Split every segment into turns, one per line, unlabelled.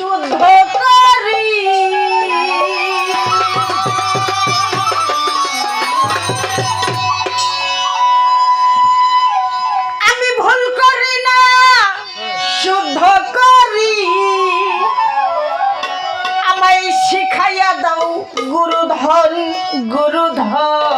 শুদ্ধ করি আমি ভুল করি না শুদ্ধ করি। আমায় শিখাইয়া দাও গুরুধন গুরুধন।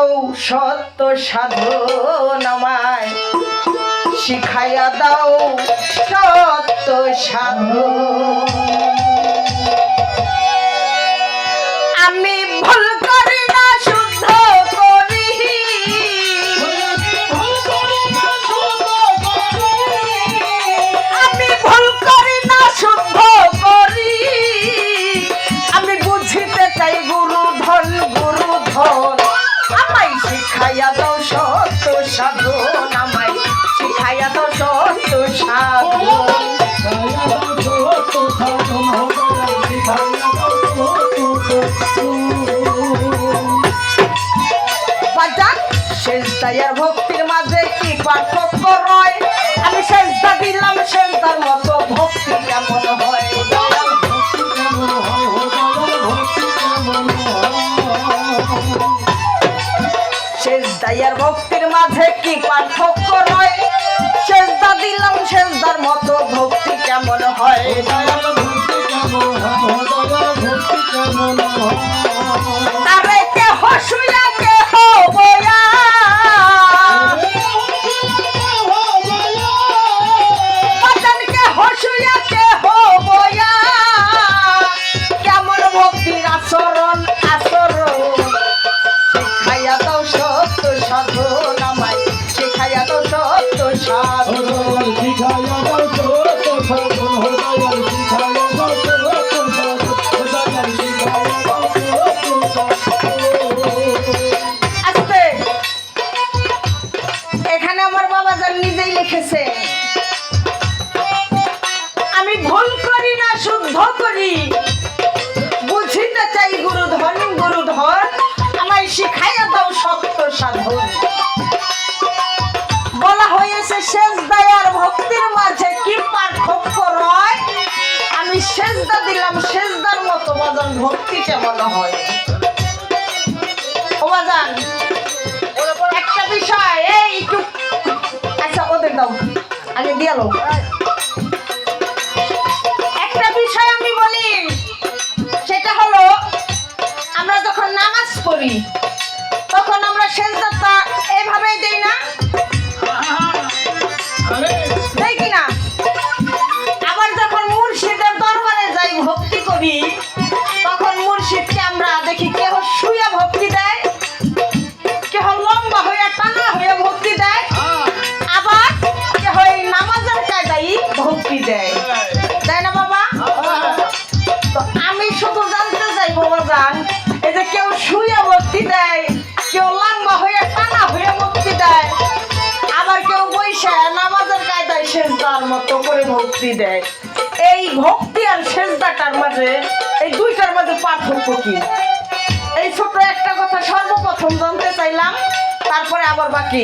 দাও সত্য সাধু নমায়। শিখাইয়া দাও সত্য সাধু। আমি শিখাইয়া দাও সত্য সাধন আমায় শিখাইয়া দাও সত্য বাজান শেষ দায়ার ভক্তির কি পার্থক্য নয় শেষদা দিলাম শেষদার মতো ভক্তি কেমন হয়? বলা হয়েছে শেষ দয়ার ভক্তির মাঝে কি পার্থক্য রয়? আমি শেষদা দিলাম, শেষদার মতো বাজান ভক্তি কেমন হয়। একটা বিষয়, এই আচ্ছা আমি বলি, সেটা হলো, আমরা যখন নামাজ পড়ি, তখন আমরা সেজদাটা জান এই যে কেউ শুয়ে ভক্তি দেয় কেউ লাম্বা হয়ে টানা হয়ে ভক্তি দেয় আবার কেউ বৈশা নামাজের কায়দায় সেজদার মতো করে ভক্তি দেয় এই ভক্তি আর সেজদাটার মাঝে এই দুইটার মাঝে পার্থক্য কি এই ছোট একটা কথা সর্বপ্রথম জানতে চাইলাম তারপরে আবার বাকি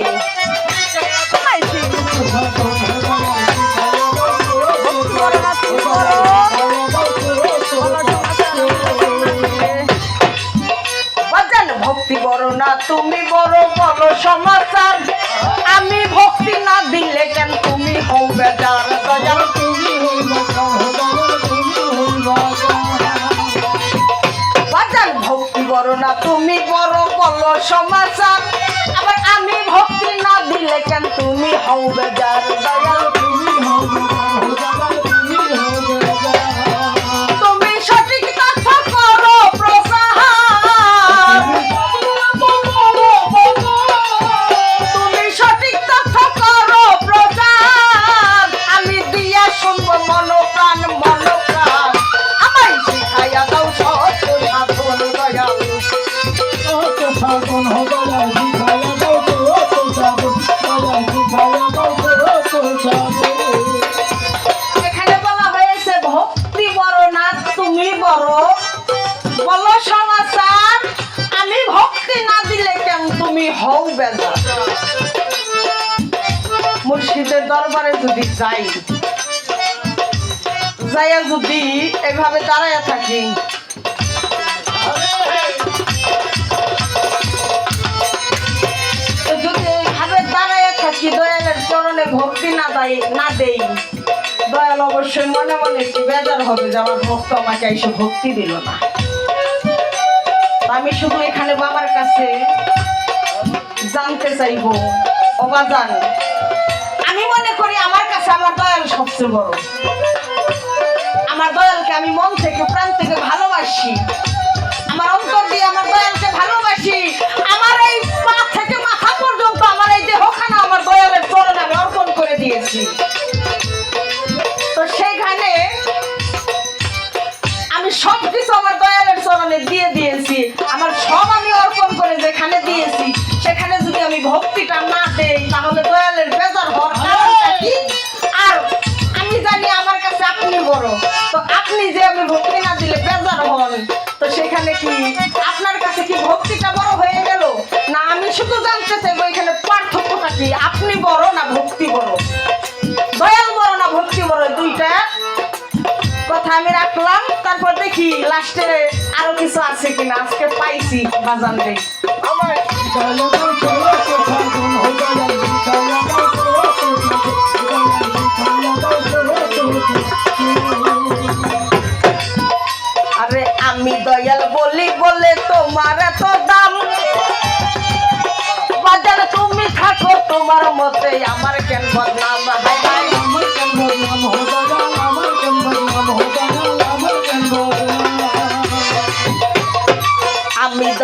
তুমি বড় বলো সমাচার। আমি ভক্তি না দিলে কেন তুমি হও বেজার দয়াল বাজান ভক্তি বড় না তুমি বড় বলো সমাচার। আবার আমি ভক্তি না দিলে কেন তুমি হও বেজার দয়াল হও বেজা মুর্শিদের দরবারে যদি যাই যাইয়া যদি এভাবে দাঁড়াইয়া থাকি থাকি দয়ালের চরণে ভক্তি না দেই না দেই। দয়াল অবশ্যই মনে মনে একটু বেজার হবে যে আমার ভক্ত আমাকে এসে ভক্তি দিল না। আমি শুধু এখানে বাবার কাছে জানতে চাইব, অবাজান। আমি মনে করি আমার কাছে আমার দয়াল সবচেয়ে বড়। আমার দয়ালকে আমি মন থেকে, প্রাণ থেকে ভালোবাসি। দিয়েছি তো সেইখানে আমি সব কিছু আমার দয়ালের চরণে দিয়ে দিয়েছি। আমার সব আমি অর্পণ করে যেখানে দিয়েছি সেখানে যদি আমি ভক্তিটা না দেই তাহলে দয়ালের বেজার হওয়ার কারণটা কি? আর আমি জানি আমার কাছে আপনি বড়। তো আপনি যে আমি ভক্তি না দিলে বেজার হন। তো সেখানে কি আপনার কাছে কি ভক্তিটা বড় হয়ে গেল? না আমি শুধু জানতে চাইব লাস্টে আরও কিছু আছে কিনা? আজকে পাইছি বাজান আরে আমি দয়াল বলি বলে তোমার এত দাম। বাজার তুমি থাকো তোমার মতে আমার কেন বদনাম?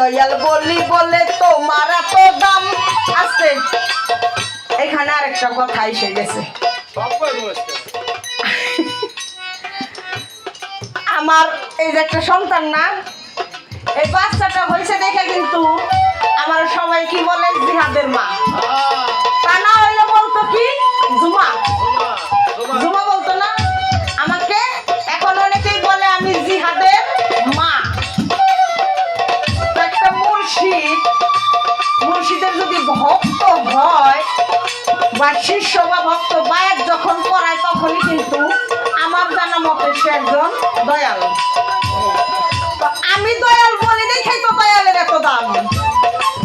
দয়াল বলি বলে তোমার তো দাম আছে। এখানে আরেকটা কথা এসে গেছে। আমার এই যে একটা সন্তান না, এই বাচ্চাটা হয়েছে দেখে কিন্তু আমার সবাই কি বলে? জিহাদের মা। হয় বা শিষ্য বা ভক্ত বায়াত যখন পড়ায় তখনই কিন্তু আমার জানা মতে সে একজন দয়াল। আমি দয়াল বলি দেখেই তো দয়ালের এত দাম।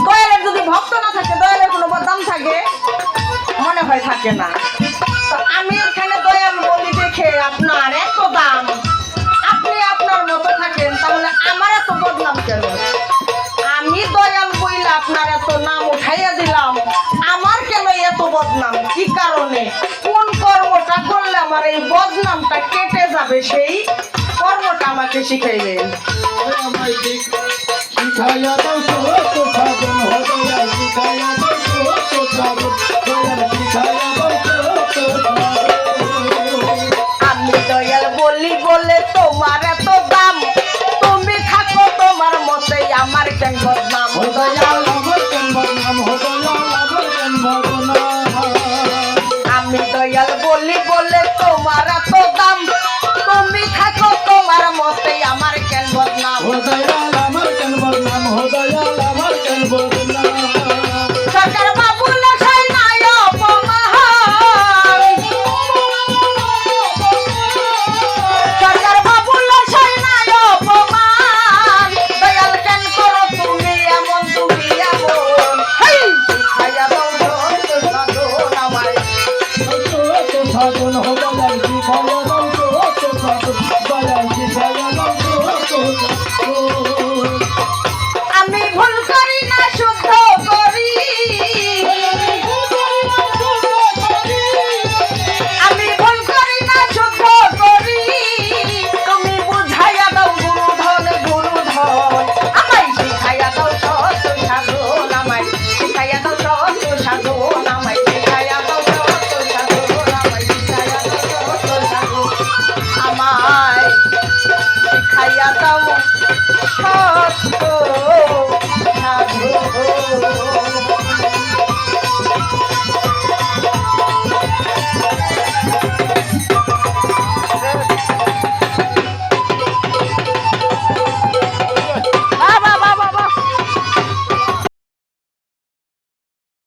দয়ালের যদি ভক্ত না থাকে, দয়ালের কোনো দাম থাকে, মনে হয় থাকে না। কারণে কোন কর্মটা করলে আমার এই বদনামটা কেটে যাবে সেই কর্মটা আমাকে শিখাইবেন
শিখাইয়া দাও তো সাধন হদয়া শিখাইয়া দাও তো সাধন। শিখাইয়া দাও তো
আমি দয়াল বলি বলে তোমার এত দাম। তুমি থাকো তোমার মতে আমার কেন বদনাম? সাধন